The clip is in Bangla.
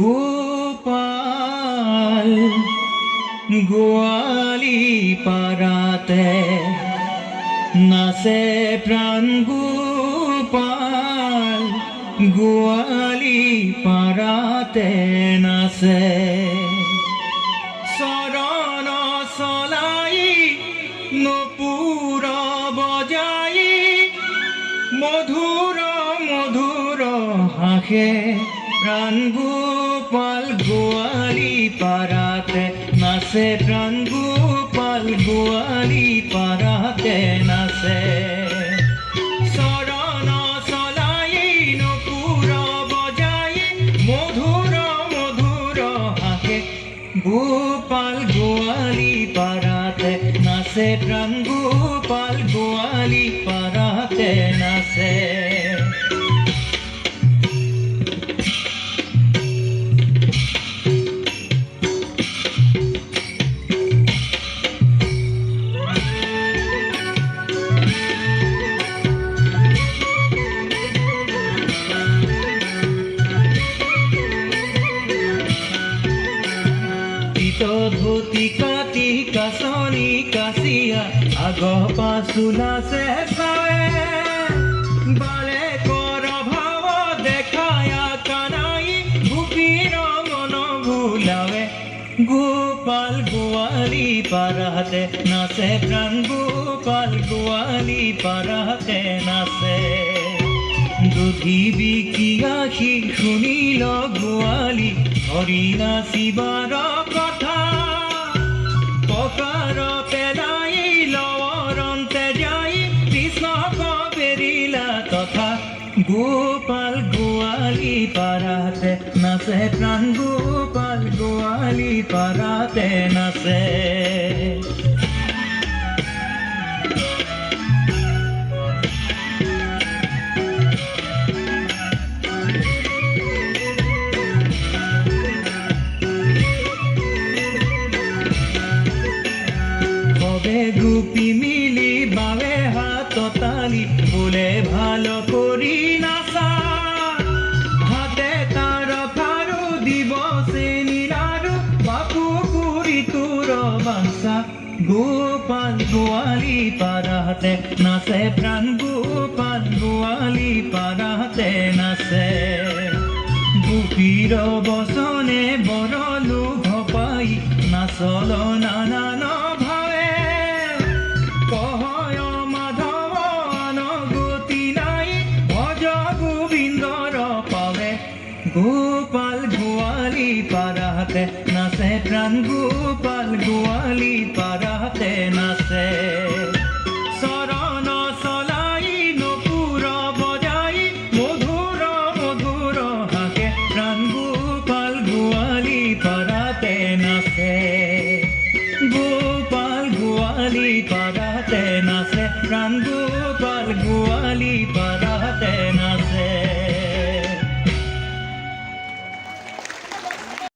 গোপাল, গোয়ালি পাড়াতে নাচে প্রাণ গোপাল, গোয়ালি পাড়াতে নাচে। চৰণ চলাই নপুৰ বজাই মধুৰ মধুৰ হাঁহে প্ৰাণ গোপাল গোৱালি পাৰাতে নাচে প্ৰাণ গোপাল গোৱালি পাৰাতে নাচে। গোপাল গোৱালি পাৰাতে নাচে প্ৰাণ গোপাল গোৱালি পাৰাতে নাচে। ধুতি কাটি কাচনি কাচিয়া আগ পাছু নাচে চাৱে বাৰে কৰ ভাৱ দেখায়া কানাই গোপীৰ মন ভুলাৱে। গোপাল গোৱালি পাৰাতে নাচে, প্ৰাণ গোপাল গোৱালি পাৰাতে নাচে। দুধি বিকিয়াসি শুনিল গোৱালি, হৰি নাচিবাৰ তথা গোপাল গোৱালি পাৰাতে নাচে প্রাণ গোপাল গোয়ালি পাৰাতে নাচে গোপাল গোয়ালি পারাতে নাচে, প্রাণ গোপাল গোয়ালি পারাতে নাচে। গোপীর বচনে বৰলো ভপাই, নাচল নানান ভাৱে কহয় মাধৱ গতি নাই, ভজ গোবিন্দৰ গোপাল গোৱালি পাৰাতে নাচে প্ৰাণ গোপাল গোৱালি পাৰাতে নাচে। চৰণ মধুৰ মধুৰ গোপাল গোৱালি পাৰাতে নাচে। গোপাল গোৱালি পাৰাতে নাচে গোপাল